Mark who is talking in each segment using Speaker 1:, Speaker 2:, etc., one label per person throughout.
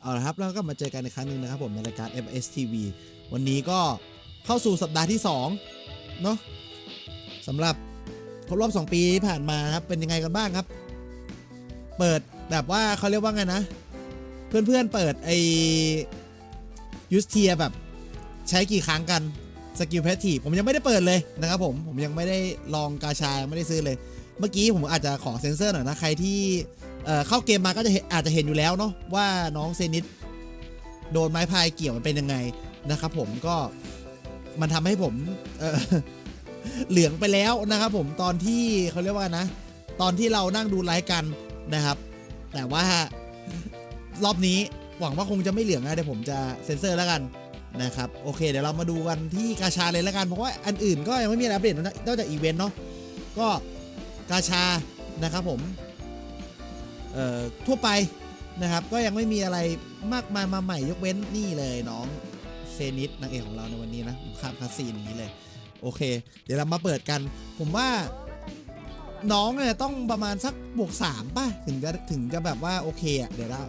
Speaker 1: เอาละครับแล้วก็มาเจอกันในครั้งหนึ่งนะครับผมในรายการ MS TV วันนี้ก็เข้าสู่สัปดาห์ที่2เนาะสำหรับครบรอบ 2 ปีที่ผ่านมาครับเป็นยังไงกันบ้างครับ เปิดแบบว่าเขาเรียกว่าไงนะ เพื่อนๆเปิดไอยูสเทียแบบใช้กี่ครั้งกันสกิลแพททีผมยังไม่ได้เปิดเลยนะครับผมผมยังไม่ได้ลองกาชายไม่ได้ซื้อเลย เมื่อกี้ผมอาจจะขอเซ็นเซอร์หน่อยนะใครที่ เอ่อเข้าเกมมาก็จะเห็นอาจจะเห็นอยู่แล้วเนาะว่าน้องเซนิสโดนไม้พายเกี่ยวมันเป็นยังไงนะครับผมก็มันทำให้ผมเเหลืองไปแล้วนะครับผมตอนที่เขาเรียกว่านะ ตอนที่เรานั่งดูไลฟ์กันนะครับ แต่ว่ารอบนี้หวังว่าคงจะไม่เหลืองนะเดี๋ยวผมจะเซ็นเซอร์แล้วกันนะครับโอเค เดี๋ยวเรามาดูกันที่กาชาเลยแล้วกันเพราะว่าอันอื่นก็ยังไม่มีอะไรอัปเดตนอกจากอีเวนต์เนาะก็กาชานะครับผม ทั่วไปนะครับ ก็ยังไม่มีอะไรมากมายมาใหม่ยกเว้นนี่เลยน้องเซนิสนางเอกของเราในวันนี้นะข้ามคาซีนนี้เลย โอเค เดี๋ยวเรามาเปิดกัน ผมว่าน้องเนี่ยต้องประมาณสักบวก3ป่ะ ถึงจะถึงจะแบบว่าโอเคอะเดี๋ยวเรา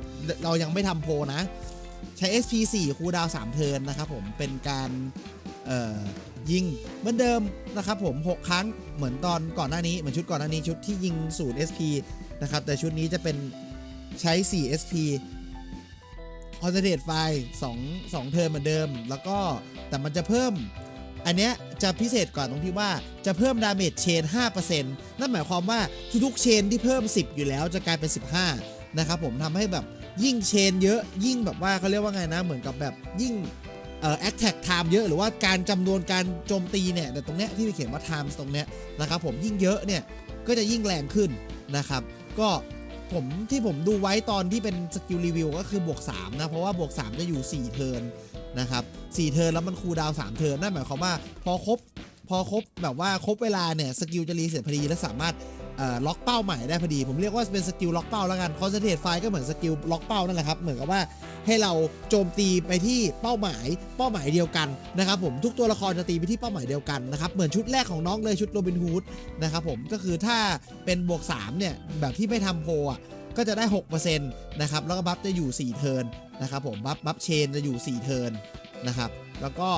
Speaker 1: เรายังไม่ทำโพนะ ใช้ SP 4คูดาว3เทิร์นนะครับผมเป็นการยิงเหมือนเดิมนะครับผม 6 ครั้งเหมือนตอนก่อนหน้านี้ เหมือนชุดก่อนหน้านี้ชุดที่ยิงสูตร SP นะครับ แต่ชุดนี้จะเป็นใช้ 4 SP คอนเซนเทรตไฟ2 2เทิร์เหมือนเดิม แล้วก็แต่มันจะเพิ่ม อันเนี้ยจะพิเศษกว่าตรงที่ว่าจะเพิ่มดาเมจเชน 5%นั่นหมายความว่าทุกๆเชนที่เพิ่ม 10 อยู่แล้วจะกลายเป็น 15 นะครับผมทำให้แบบยิ่งเชนเยอะยิ่งแบบว่าเขาเรียกว่าไงนะ เหมือนกับแบบยิ่งเอ่อ attack time เยอะหรือว่าการจำนวนการโจมตีเนี่ยแต่ตรงเนี้ยที่เขียนว่า times ตรงเนี้ยนะครับผมยิ่งเยอะเนี่ยก็จะยิ่งแรงขึ้นนะครับ ก็ผมที่ผมดูไว้ตอนที่เป็นสกิลรีวิวก็คือบวก3นะ เพราะว่าบวก 3 จะอยู่ 4 เทิร์นนะครับ4เทิร์นแล้วมันคูดาว3เทิร์นนั่นหมายความว่าพอครบพอครบแบบว่าครบเวลาเนี่ยสกิลจะรีเซ็ตพอดีและสามารถ ล็อกเป้าใหม่ได้พอดี ผมเรียกว่าเป็นสกิลล็อกเป้าแล้วกันคอนเซนเทรตไฟก็เหมือนสกิลล็อกเป้านั่นแหละครับ เหมือนกับว่าให้เราโจมตีไปที่เป้าหมาย เป้าหมายเดียวกันนะครับผมทุกตัวละครจะตีไปที่เป้าหมายเดียวกันนะครับเหมือนชุดแรกของน้องเลยชุดโรบินฮูดนะครับผมก็คือถ้าเป็นบวก3เนี่ยแบบที่ไม่ทำโพลอะก็จะได้6%นะครับแล้วก็บัฟจะอยู่ 4 เทิร์นนะครับผมบัฟบัฟเชนจะอยู่ 4 เทิร์นนะครับแล้วก็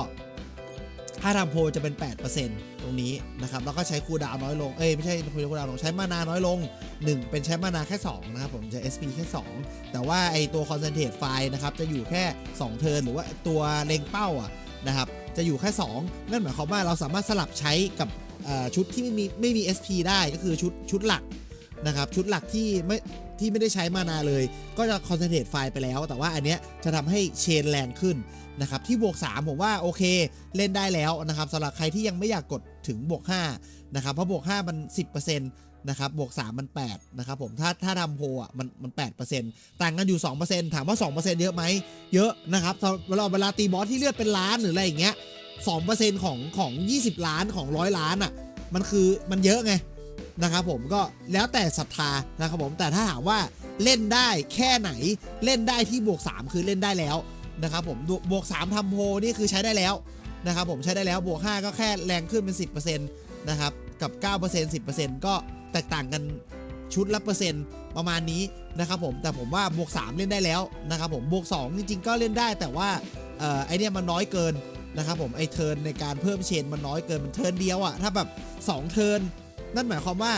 Speaker 1: ถ้าทำโพลจะเป็น 8%ตรงนี้นะครับ แล้วก็ใช้คูดาวน้อยลง เอ้ยไม่ใช่คูดาวน์ลงใช้มานาน้อยลง 1 เป็นใช้มานาแค่ 2 นะครับผมจะ SP แค่ 2 แต่ว่าไอตัว concentrate ไฟนะครับ จะอยู่แค่ 2 เทิร์นหรือว่าตัวเล็งเป้าอะนะครับ จะอยู่แค่ 2 นั่นหมายความว่าเราสามารถสลับใช้กับชุดที่ไม่มีไม่มี SP ได้ก็คือชุดชุดหลักนะครับ ชุดหลักที่ไม่ที่ไม่ได้ใช้มานาเลย ก็จะ concentrate ไฟไปแล้ว แต่ว่าอันเนี้ยจะทำให้เชนแรงขึ้น นะครับที่บวก 3 ผมว่าโอเคเล่นได้แล้วนะครับสำหรับใครที่ยังไม่อยากกดถึงบวก5นะครับเพราะบวก 5 มัน 10%นะครับบวก 3 มัน8นะครับผมถ้าถ้าทำโพลอะมันมัน8%ต่างกันอยู่ 2%ถามว่า 2%เยอะไหมเยอะนะครับเวลาเวลาตีบอสที่เลือดเป็นล้านหรืออะไรอย่างเงี้ย2%ของของ 20 ล้านของ 100 ล้านอะมันคือมันเยอะไงนะครับผมก็แล้วแต่ศรัทธานะครับผมแต่ถ้าถามว่าเล่นได้แค่ไหนเล่นได้ที่บวก 3 คือเล่นได้แล้ว นะครับผมบวก 3ทำโพนี่คือใช้ได้แล้วนะครับผมใช้ได้แล้วบวก 5 ก็แค่แรงขึ้นเป็น 10%นะครับกับ 9% 10%ก็แตกต่างกันชุดละเปอร์เซ็นต์ประมาณนี้นะครับผมแต่ผมว่าบวก 3 เล่นได้แล้วนะครับผมบวก 2 จริง ๆ ก็เล่นได้แต่ว่าออไอเนี้ยมันน้อยเกินนะครับผมไอเทิร์นในการเพิ่มเชนมันน้อยเกินมันเทิร์นเดียวอะถ้าแบบ 2 เทิร์นนั่นหมายความว่า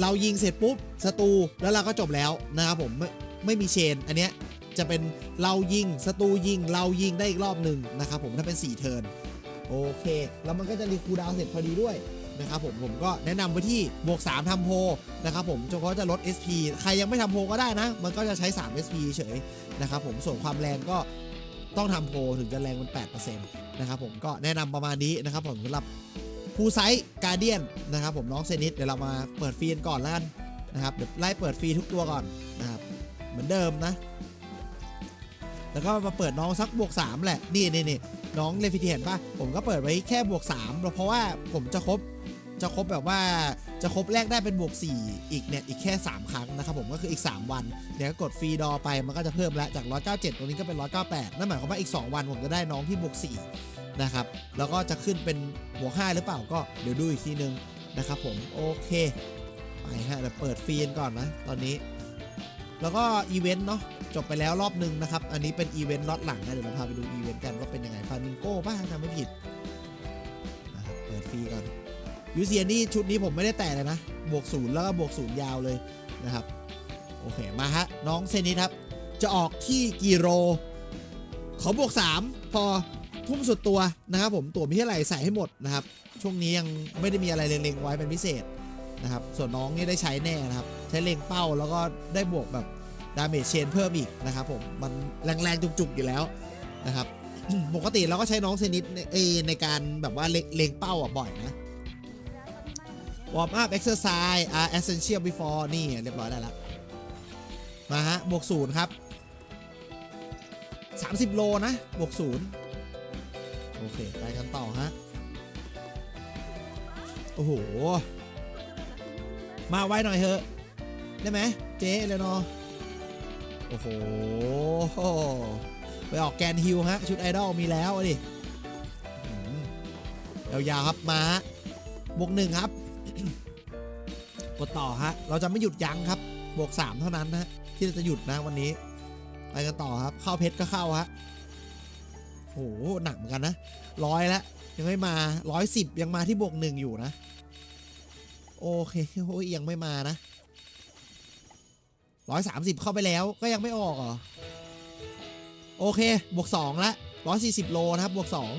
Speaker 1: เรายิงเสร็จปุ๊บศัตรูแล้วเราก็จบแล้วนะครับผมไม่ไม่มีเชนอันเนี้ย จะเป็นเรายิงศัตรูยิง เรายิงได้อีกรอบหนึ่งนะครับผมถ้าเป็น 4 เทิร์นโอเค แล้วมันก็จะรีคูดาวเสร็จพอดีด้วยนะครับผมผมก็แนะนำไปที่บวก 3ทำโพนะครับผมจนเขาจะลด SP ใครยังไม่ทำโพก็ได้นะ มันก็จะใช้ 3 SP เฉยนะครับผมส่วนความแรงก็ต้องทำโพถึงจะแรงมัน8%นะครับผมก็แนะนำประมาณนี้นะครับผมสำหรับฟูไซส์การเดียนนะครับผมน้องเซนิสเดี๋ยวเรามาเปิดฟรีนก่อนแล้วกันนะครับเดี๋ยวไล่เปิดฟรีทุกตัวก่อนนะครับเหมือนเดิมนะ แล้วก็มาเปิดน้องสักบวก3แหละ นี่นี่นี่น้องเลฟิทีเห็นปะผมก็เปิดไว้แค่บวก3เพราะว่าผมจะครบ จะครบแบบว่า จะครบแรกได้เป็นบวก 4 อีกเนี่ย อีกแค่ 3 ครั้งนะครับผม ก็คืออีก 3 วันเดี๋ยวก็กดฟรีดอไป มันก็จะเพิ่มแล้ว จาก 197 ตรงนี้ก็เป็น 198 นั่นหมายความว่าอีก 2 วันผมจะได้น้องที่บวก 4 นะครับ แล้วก็จะขึ้นเป็นบวก 5 หรือเปล่า ก็เดี๋ยวดูอีกทีนึงนะครับผม โอเค ไปฮะเดี๋ยวเปิดฟรีก่อนนะ ตอนนี้ แล้วก็อีเวนต์เนาะ จบไปแล้วรอบหนึ่งนะครับ อันนี้เป็นอีเวนต์ล็อตหลังนะเดี๋ยวเราพาไปดูอีเวนต์กันว่าเป็นยังไงฟามิงโก้ป่ะถ้าจำไม่ผิดนะครับเปิดฟรีก่อนยูเซียนี่ชุดนี้ผมไม่ได้แตะเลยนะ บวกศูนย์แล้วก็บวกศูนย์ยาวเลยนะครับ โอเคมาฮะ น้องเซนิสครับ จะออกที่กี่โร ขอบวก 3 พอทุ่มสุดตัวนะครับผมตัวมีเท่าไหร่ใส่ให้หมดนะครับ ช่วงนี้ยังไม่ได้มีอะไรเล็งๆไว้เป็นพิเศษนะครับ ส่วนน้องนี่ได้ใช้แน่นะครับ ใช้เล็งเป้าแล้วก็ได้บวกแบบ ดาเมจเชนเพิ่มอีกนะครับผมมันแรงๆ จุกๆอยู่แล้วนะครับปกติเราก็ใช้น้องเซนิสในในการแบบว่าเล็งเป้าอะบ่อยนะวอร์มอัพเอ็กซ์เซอร์ไซส์อ่า essential before นี่เรียบร้อยได้แล้วมาฮะบวกศูนย์ครับ 30 โลนะบวกศูนย์โอเค ไปกันต่อฮะ โอ้โห มาไวหน่อยเถอะ ได้ไหมเจ๊เลยเนาะ โอ้โห ไปออกแกนฮิลฮะ ชุดไอดอลมีแล้วดิยาวๆครับมาบวกหนึ่งครับ กดต่อฮะ เราจะไม่หยุดยั้งครับ บวก3เท่านั้นนะที่เราจะหยุดนะวันนี้ ไปกันต่อครับ เข้าเพชรก็เข้าฮะโหหนักเหมือนกันนะร้อยแล้วยังไม่มาร้อยสิบยังมาที่บวกหนึ่งอยู่นะ โอเคโอ้ยยังไม่มานะ ร้อยสามสิบเข้าไปแล้วก็ยังไม่ออกเหรอ โอเค บวกสองละร้อยสี่สิบโลนะครับ บวกสอง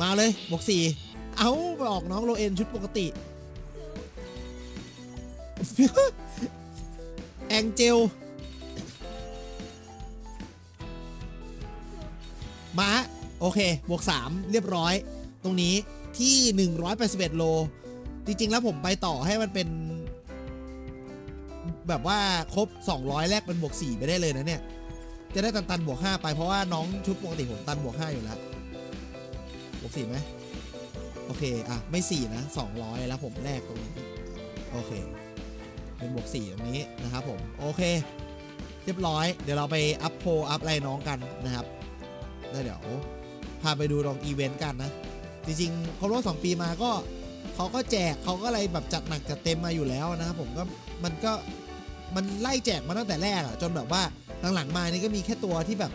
Speaker 1: มาเลย บวกสี่เอาไปออกน้องโลเอ็นชุดปกติ แองเจลมาฮะโอเค บวก 3 เรียบร้อย ตรงนี้ที่ 181 โล จริง ๆ แล้วผมไปต่อให้มันเป็น แบบว่าครบ 200 แรกเป็นบวก 4 ไปได้เลยนะเนี่ย จะได้ตันตันบวก 5 ไปเพราะว่าน้องชุดปกติผมตันบวก 5 อยู่แล้ว บวก 4ไหมโอเค อะ ไม่ 4 นะ 200 แล้วผมแรกตรงนี้ โอเค เป็นบวก 4 ตรงนี้นะครับผม โอเค เรียบร้อย เดี๋ยวเราไปอัพโพลอัพอะไรน้องกันนะครับแล้วเดี๋ยวพาไปดูลองอีเวนต์กันนะ จริงๆครบรอบสองปีมาก็เขาก็แจกเขาก็อะไรแบบจัดหนักจัดเต็มมาอยู่แล้วนะครับผมก็มันก็ มันไล่แจกมาตั้งแต่แรกอะจนแบบว่าหลังๆมานี่ก็มีแค่ตัวที่แบบ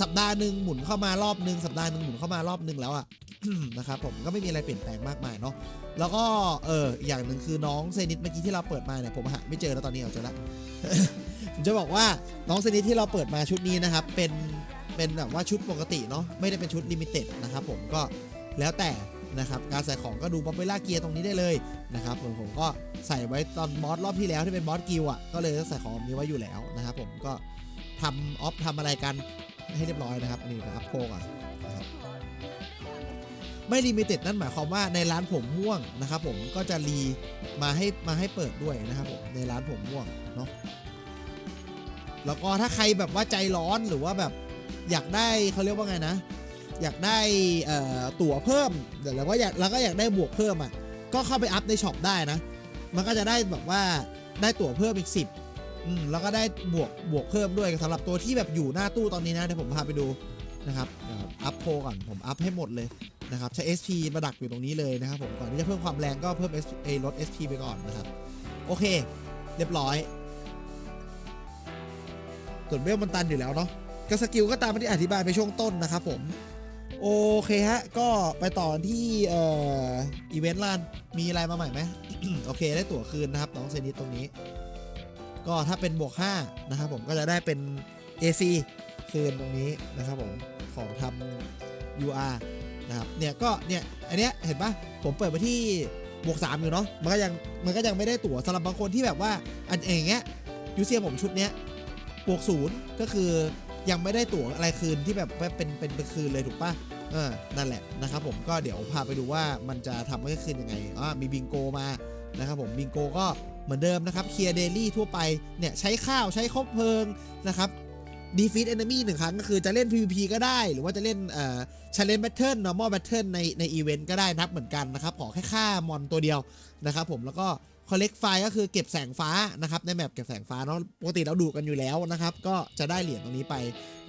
Speaker 1: สัปดาห์หนึ่งหมุนเข้ามารอบหนึ่งสัปดาห์หนึ่งหมุนเข้ามารอบหนึ่งแล้วอะนะครับผมก็ไม่มีอะไรเปลี่ยนแปลงมากมายเนาะแล้วก็เอออย่างหนึ่งคือน้องเซนิตเมื่อกี้ที่เราเปิดมาเนี่ยผมหาไม่เจอแล้วตอนนี้เอาเจอแล้วผมจะบอกว่าน้องเซนิตที่เราเปิดมาชุดนี้นะครับเป็นเป็นแบบว่าชุดปกติเนาะไม่ได้เป็นชุดลิมิเต็ดนะครับผมก็แล้วแต่ นะครับการใส่ของก็ดูบ๊อบเบล่าเกียร์ตรงนี้ได้เลยนะครับผมผมก็ใส่ไว้ตอนบอสรอบที่แล้วที่เป็นบอสกิลอะก็เลยต้องใส่ของนี้ไว้อยู่แล้วนะครับผมก็ทำออฟทำอะไรกันให้เรียบร้อยนะครับอันนี้นะครับโพก่อนนะครับไม่ลิมิเต็ดนั่นหมายความว่าในร้านผมม่วงนะครับผมก็จะรีมาให้มาให้เปิดด้วยนะครับผมในร้านผมม่วงเนาะแล้วก็ถ้าใครแบบว่าใจร้อนหรือว่าแบบอยากได้เขาเรียกว่าไงนะ อยากได้ตั๋วเพิ่มแล้วก็อยากแล้วก็อยากได้บวกเพิ่มอะก็เข้าไปอัพในช็อปได้นะ มันก็จะได้แบบว่าได้ตั๋วเพิ่มอีก 10อืมแล้วก็ได้บวกบวกเพิ่มด้วยสำหรับตัวที่แบบอยู่หน้าตู้ตอนนี้นะเดี๋ยวผมพาไปดูนะครับอัพโพก่อนผมอัพให้หมดเลยนะครับใช้ SP มาดักอยู่ตรงนี้เลยนะครับผมก่อนที่จะเพิ่มความแรงก็เพิ่ม SP เอ้ยลด SP ไปก่อนนะครับโอเค เรียบร้อยส่วนเบลมันตันอยู่แล้วเนาะก็สกิลก็ตามที่อธิบายไปช่วงต้นนะครับผม โอเคฮะ ก็ไปต่อที่เอ่ออีเวนต์ลานมีอะไรมาใหม่ไหม โอเคได้ตั๋วคืนนะครับ น้องเซนิตตรงนี้ ก็ถ้าเป็นบวก 5 นะครับผมก็จะได้เป็น AC คืนตรงนี้นะครับผม ของทำ UR นะครับเนี่ยก็เนี่ยอันเนี้ยเห็นปะผมเปิดไปที่บวก 3 อยู่เนาะมันก็ยังมันก็ยังไม่ได้ตั๋วสำหรับบางคนที่แบบว่าอันเองเงี้ยยูเซียผมชุดเนี้ยบวกศูนย์ก็คือยังไม่ได้ตั๋วอะไรคืนที่แบบว่าเป็นเป็นเป็นคืนเลยถูกปะ เออนั่นแหละนะครับผมก็เดี๋ยวพาไปดูว่ามันจะทำให้คืนยังไงอ่ามีบิงโกมานะครับผมบิงโกก็เหมือนเดิมนะครับเคลียร์เดลี่ทั่วไปเนี่ยใช้ข้าวใช้คบเพลิงนะครับดีฟีดเอนมี่หนึ่งครั้งก็คือจะเล่น PVP ก็ได้ หรือว่าจะเล่นเอ่อ challenge battle normal battle ในในอีเวนต์ก็ได้นับเหมือนกันนะครับ ขอแค่ฆ่ามอนตัวเดียวนะครับผมแล้วก็ collect ไฟล์ก็คือเก็บแสงฟ้านะครับในแมปเก็บแสงฟ้าเนาะปกติเราดูกันอยู่แล้วนะครับ ก็จะได้เหรียญตรงนี้ไป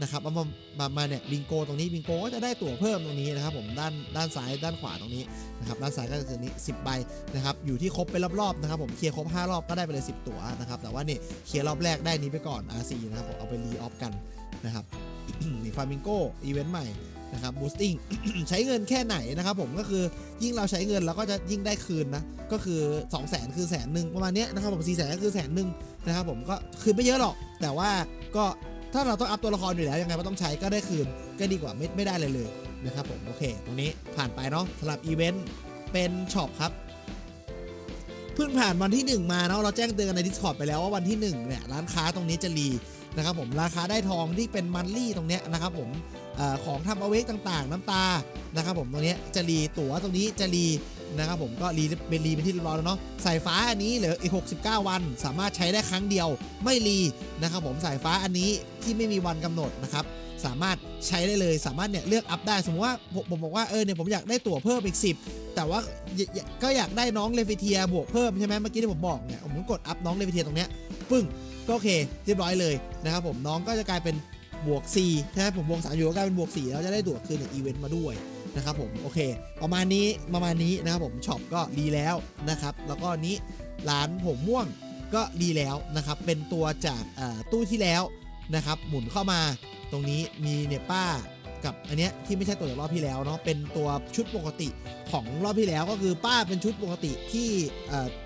Speaker 1: นะครับมามามาเนี่ยบิงโกตรงนี้บิงโกก็จะได้ตั๋วเพิ่มตรงนี้นะครับผมด้านด้านซ้ายด้านขวาตรงนี้นะครับด้านซ้ายก็คือนี้ 10 ใบนะครับอยู่ที่ครบไปรอบๆนะครับผมเคลียร์ครบ 5 รอบก็ได้ไปเลย 10 ตั๋วนะครับแต่ว่านี่เคลียร์รอบแรกได้นี้ไปก่อน RC นะครับผมเอาไปรีออฟกันนะครับนี่ฟามิงโกอีเวนต์ใหม่ นะครับบูสติ้งใช้เงินแค่ไหนนะครับผมก็คือยิ่งเราใช้เงินเราก็จะยิ่งได้คืนนะก็คือ 2 0 0 0 0 0 คือแสนหนึ่งประมาณนี้นะครับผม4 0 0 0 0 0ก็คือแสนหนึ่งนะครับผมก็คืนไม่เยอะหรอก แต่ว่าก็ถ้าเราต้องอัพตัวละครอยู่แล้วยังไงก็ต้องใช้ก็ได้คืนก็ดีกว่าไม่ไม่ได้เลยเลยนะครับผมโอเค ตรงนี้ผ่านไปเนาะสำหรับอีเวนต์เป็นช็อปครับเพิ่งผ่านวันที่ 1 มาเนาะเราแจ้งเตือนกันใน Discord ไปแล้วว่าวันที่1เนี่ยร้านค้าตรงนี้จะรีนะครับผมราคาได้ทองที่เป็นมันลี่ตรงเนี้ยนะครับผม อของทำเอาเวกต่างๆ น้ำตานะครับผมตรงนี้จะรีตั๋วตรงนี้จะรีนะครับผมก็รีเป็นรีเป็นที่เรียบร้อยแล้วเนาะสายฟ้าอันนี้เหลืออีก 69 วัน สามารถใช้ได้ครั้งเดียวไม่รีนะครับผมสายฟ้าอันนี้ที่ไม่มีวันกำหนดนะครับสามารถใช้ได้เลยสามารถเนี่ยเลือกอัพได้สมมติว่าผมบอกว่าเออเนี่ยผมอยากได้ตั๋วเพิ่มอีก 10 แต่ว่าก็อยากได้น้องเลฟิเทียบวกเพิ่มใช่ไหมเมื่อกี้ที่ผมบอกเนี่ยผมก็กดอัพน้องเลฟิเทียตรงเนี้ยปึ้งก็โอเคเรียบร้อยเลยนะครับผมน้องก็จะกลายเป็น บวก4ใช่ไหมผมบวก3อยู่ก็กลายเป็นบวก4แล้วจะได้ตั๋วคืนจากอีเวนต์มาด้วยนะครับผมโอเค ประมาณนี้ประมาณนี้นะครับผมช็อปก็รีแล้วนะครับแล้วก็นี้ร้านผมม่วงก็รีแล้วนะครับเป็นตัวจากตู้ที่แล้วนะครับหมุนเข้ามาตรงนี้มีเนป้ากับอันเนี้ยที่ไม่ใช่ตัวจากรอบที่แล้วเนาะเป็นตัวชุดปกติของรอบที่แล้วก็คือป้าเป็นชุดปกติที่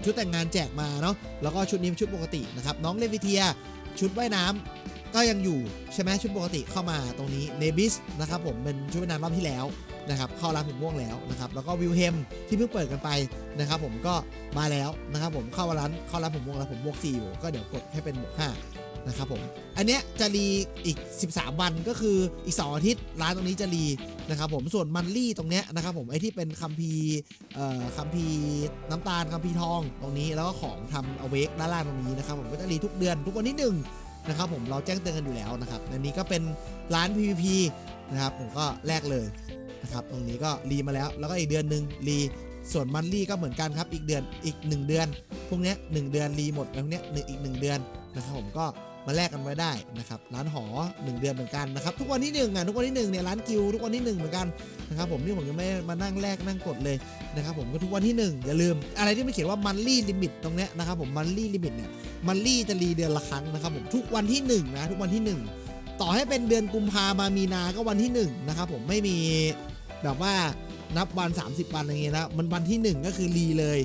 Speaker 1: ชุดแต่งงานแจกมาเนาะแล้วก็ชุดนี้เป็นชุดปกตินะครับน้องเลวิเทียชุดว่ายน้ำ ก็ยังอยู่ใช่ไหมชุดปกติเข้ามาตรงนี้เนบิสนะครับผมเป็นชุดว่ายน้ำรอบที่แล้วนะครับเข้าร้านผมม่วงแล้วนะครับแล้วก็วิลเฮมที่เพิ่งเปิดกันไปนะครับผมก็มาแล้วนะครับผมเข้าร้านเข้าร้านผมม่วงแล้วผมบวก4อยู่ก็เดี๋ยวกดให้เป็นบวก5นะครับผมอันเนี้ยจะรีอีก 13 วันก็คืออีก 2 อาทิตย์ร้านตรงนี้จะรีนะครับผมส่วนมันลี่ตรงเนี้ยนะครับผมไอ้ที่เป็นคัมภีร์เอ่อคัมภีร์น้ำตาลคัมภีร์ทองตรงนี้แล้วก็ของทำเอาเวกด้านล่างตรงนี้นะครับผมก็จะรีทุกเดือนทุกวันที่ห นะครับผมเราแจ้งเตือนกันอยู่แล้วนะครับอันนี้ก็เป็นร้าน PVP นะครับผมก็แลกเลยนะครับตรงนี้ก็รีมาแล้วแล้วก็อีกเดือนหนึ่งรีส่วนมันรีก็เหมือนกันครับอีกเดือนอีก 1 เดือน พวกเนี้ยหเดือนรีหมดแล้วเนี้ยหนึ่งอีก 1 เดือนนะครับผมก็ มาแลกกันไว้ได้นะครับร้านหอ 1 เดือนเหมือนกันนะครับทุกวันที่1อะทุกวันที่1เนี่ยร้านกิวทุกวันที่ 1 เหมือนกันนะครับผมนี่ผมยังไม่มานั่งแลกนั่งกดเลยนะครับผมก็ทุกวันที่ 1 อย่าลืม อะไรที่มันเขียนว่ามันลี่ลิมิตตรงเนี้ยนะครับผมมันลี่ลิมิตเนี่ยมันลี่จะรีเดือนละครั้งนะครับผมทุกวันที่1นะทุกวันที่ 1 ต่อให้เป็นเดือนกุมภามามีนาก็วันที่1นะครับผมไม่มีแบบว่านับวัน 30 วันอะไรเงี้ยนะมันวันที่ 1 ก็คือรีเลย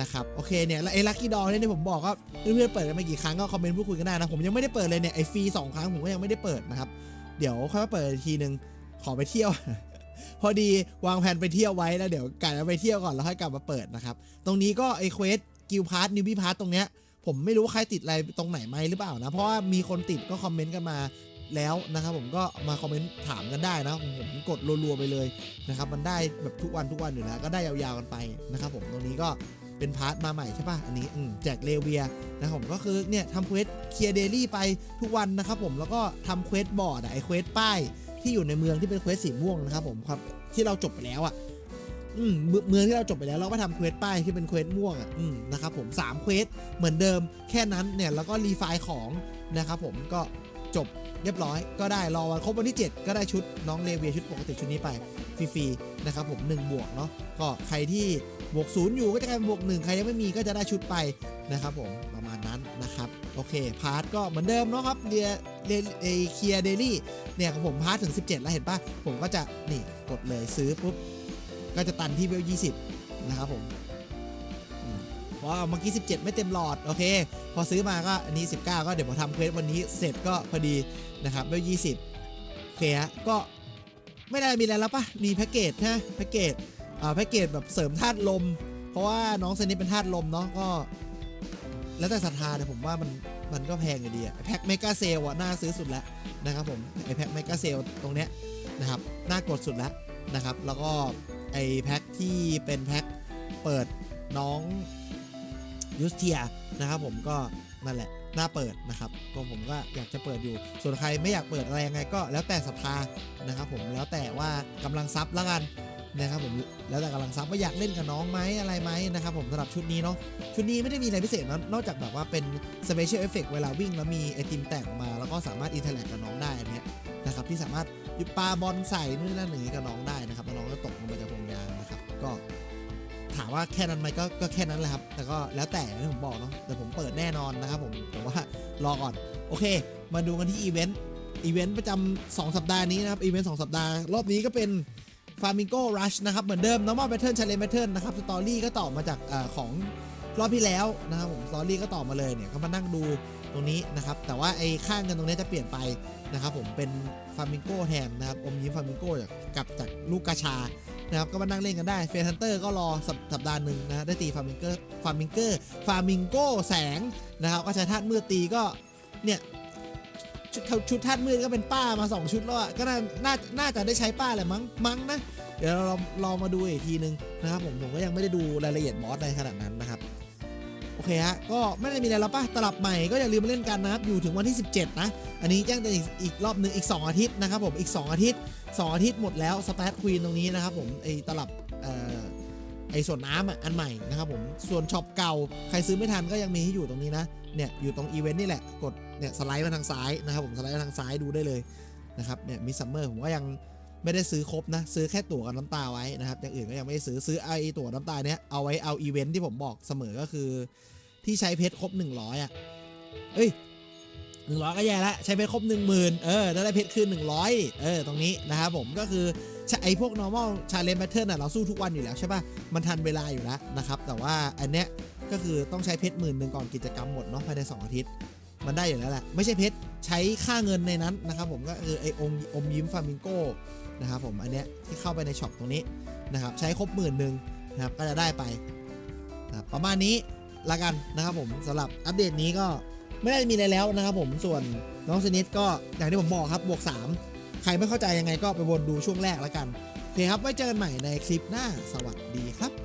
Speaker 1: นะครับโอเคเนี่ยไอ้ลัคกี้ดอเนี่ยที่ผมบอกก็เพื่อนๆเปิดกันมากี่ครั้งก็คอมเมนต์พูดคุยกันได้นะผมยังไม่ได้เปิดเลยเนี่ยไอ้ฟรีสองครั้งผมก็ยังไม่ได้เปิดนะครับเดี๋ยวค่อยมาเปิดอีกทีนึงขอไปเที่ยว พอดีวางแผนไปเที่ยวไว้แล้วเดี๋ยวกะจะไปเที่ยวก่อนแล้วค่อยกลับมาเปิดนะครับตรงนี้ก็ไอ้เควสกิลพาร์ทนิวบี้พาร์ทตรงเนี้ยผมไม่รู้ว่าใครติดอะไรตรงไหนไหมหรือเปล่านะเพราะว่ามีคนติดก็คอมเมนต์กันมาแล้วนะครับผมก็มาคอมเมนต์ถามกันได้นะผมผมกดรัวๆไปเลยนะครับมันได้แบบทุกวันทุกวันอยู่แล้วก็ได้ยาวๆกันไปนะครับผมตรงนี้ก็ เป็นพาร์ทมาใหม่ใช่ป่ะ อันนี้แจกเลเวียนะครับผมก็คือเนี่ยทำเควสเคลียร์เดลี่ไปทุกวันนะครับผมแล้วก็ทำเควสบอร์ดไอเควสป้ายที่อยู่ในเมืองที่เป็นเควสสีม่วงนะครับผมครับที่เราจบไปแล้วอะเมืองที่เราจบไปแล้วเราก็ทำเควสป้ายที่เป็นเควสม่วงอะนะครับผม3เควสเหมือนเดิมแค่นั้นเนี่ยแล้วก็รีไฟล์ของนะครับผมก็จบเรียบร้อยก็ได้รอวันครบวันที่ 7 ก็ได้ชุดน้องเลเวียชุดปกติชุดนี้ไปฟรีๆ นะครับผม1บวกเนาะก็ใครที่บวกศูนย์อยู่ก็จะกลายเป็นบวกหนึ่งใครยังไม่มีก็จะได้ชุดไปนะครับผมประมาณนั้นนะครับโอเคพาร์ทก็เหมือนเดิมเนาะครับเดียเดเอเคียเดลี่เนี่ยของผมพาร์ทถึง 17 แล้วเห็นปะผมก็จะนี่กดเลยซื้อปุ๊บก็จะตันที่เวล20นะครับผมเพราะว่าเมื่อกี้ 17 ไม่เต็มหลอด โอเค พอซื้อมาก็อันนี้ 19 ก็เดี๋ยวพอทำเควสวันนี้เสร็จก็พอดีนะครับเวล20โอเคฮะก็ ไม่ได้มีอะไรแล้วปะมีแพ็กเกจฮะแพ็กเกจอ่าแพ็กเกจแบบเสริมธาตุลม เพราะว่าน้องเซนิเป็นธาตุลมเนาะก็ แล้วแต่ศรัทธาแต่ผมว่ามันมันก็แพงอยู่ดีอะแพ็กเมกาเซลอะน่าซื้อสุดแล้วนะครับผมไอแพ็กเมกาเซลตรงเนี้ยนะครับน่ากดสุดแล้วนะครับ แล้วก็ไอแพ็กที่เป็นแพ็กเปิดน้องยูสเทียนะครับผมก็นั่นแหละ น่าเปิดนะครับก็ผมก็อยากจะเปิดอยู่ ส่วนใครไม่อยากเปิดอะไรยังไงก็แล้วแต่ศรัทธานะครับผมแล้วแต่ว่ากำลังซับแล้วกันนะครับผมแล้วแต่กำลังซับว่าอยากเล่นกับน้องไหมอะไรไหมนะครับผมสำหรับชุดนี้เนาะชุดนี้ไม่ได้มีอะไรพิเศษนอะนอกจากแบบว่าเป็น Special Effect เวลาวิ่งแล้วมีไอติมแต่งมา แล้วก็สามารถอินเทอร์แลกกับน้องได้อันเนี้ยนะครับที่สามารถยุดปาบอลใส่นู่นนั่นอย่างนี้กับน้องได้นะครับแล้วน้องก็ตกลงมาจากวงยางนะครับก็ ถามว่าแค่นั้นไหมก็ก็แค่นั้นแหละครับ แต่ก็แล้วแต่ที่ผมบอกเนาะแต่ผมเปิดแน่นอนนะครับผมแต่ว่ารอก่อน โอเค มาดูกันที่อีเวนต์อีเวนต์ประจำ2สัปดาห์นี้นะครับอีเวนต์2สัปดาห์ รอบนี้ก็เป็น Flamingo Rush นะครับ เหมือนเดิม normal pattern challenge pattern นะครับสตอรี่ก็ต่อมาจากอของรอบที่แล้วนะครับผมสตอรี่ก็ต่อมาเลยเนี่ยก็มานั่งดูตรงนี้นะครับ แต่ว่าไอ้ค่าเงินตรงนี้จะเปลี่ยนไปนะครับผมเป็น Flamingo แทนนะครับอมยิ้ม Flamingo กับจากลูกกาชา นะครับก็มานั่งเล่นกันได้เฟรนฮันเตอร์ก็รอสัปสัปดาห์หนึ่งนะได้ตีฟาร์มิงเกอร์ฟาร์มิงเกอร์ฟาร์มิงโกแสงนะครับก็ใช้ธาตุมืดตีก็เนี่ยชุดชุดธาตุมืดก็เป็นป้ามา 2 ชุดแล้วอะก็น่าน่าน่าจะได้ใช้ป้าแหละมั้งมั้งนะเดี๋ยวเราลองมาดูอีกทีนึงนะครับผมผมก็ยังไม่ได้ดูรายละเอียดบอสในขนาดนั้นนะครับ โอเคฮะ ก็ไม่ได้มีอะไรแล้วป่ะตลับใหม่ก็อย่าลืมมาเล่นกันนะครับ อยู่ถึงวันที่ 17 นะ อันนี้แจ้งเตือนอีกรอบหนึ่งอีก 2 อาทิตย์นะครับผม อีก 2 อาทิตย์ 2 อาทิตย์หมดแล้วสแตทควีนตรงนี้นะครับผม ไอตลับเอ่อไอส่วนน้ำอันใหม่นะครับผม ส่วนช็อปเก่า ใครซื้อไม่ทันก็ยังมีให้อยู่ตรงนี้นะ เนี่ยอยู่ตรงอีเวนต์นี่แหละ กดเนี่ยสไลด์มาทางซ้ายนะครับผม สไลด์มาทางซ้ายดูได้เลยนะครับ เนี่ยมีซัมเมอร์ผมก็ยัง ไม่ได้ซื้อครบนะซื้อแค่ตั๋วกับน้ำตาไว้นะครับอย่างอื่นก็ยังไม่ได้ซื้อซื้อไอตั๋วน้ำตาเนี้ยเอาไว้เอาอีเวนต์ที่ผมบอกเสมอก็คือ ที่ใช้เพชรครบ 100 อะเอ้ยหนึ่งร้อยก็แย่แล้วใช้เพชรครบหนึ่งหมื่นเออแล้วได้เพชรคืนหนึ่งร้อยเออตรงนี้นะครับผมก็คือไอพวก normal challenge pattern น่ะเราสู้ทุกวันอยู่แล้วใช่ป่ะ มันทันเวลาอยู่แล้วนะครับ แต่ว่าอันเนี้ยก็คือต้องใช้เพชรหมื่นหนึ่งก่อนกิจกรรมหมดเนาะภายใน 2 อาทิตย์ มันได้อยู่แล้วแหละ ไม่ใช่เพชรใช้ค่าเงินในนั้นนะครับผมก็คือไอองอมยิ้มฟามิงโก นะครับผมอันเนี้ยที่เข้าไปในช็อปตรงนี้นะครับใช้ครบหมื่นหนึ่งนะครับก็จะได้ไปนะรประมาณนี้ละกันนะครับผมสำหรับอัปเดตนี้ก็ไม่ได้มีอะไรแล้วนะครับผมส่วนน้องสนิทก็อย่างที่ผมบอกครับบวก 3 ใครไม่เข้าใจยังไงก็ไปวนดูช่วงแรกละกันโอเคครับไว้เจอกันใหม่ในคลิปหน้าสวัสดีครับ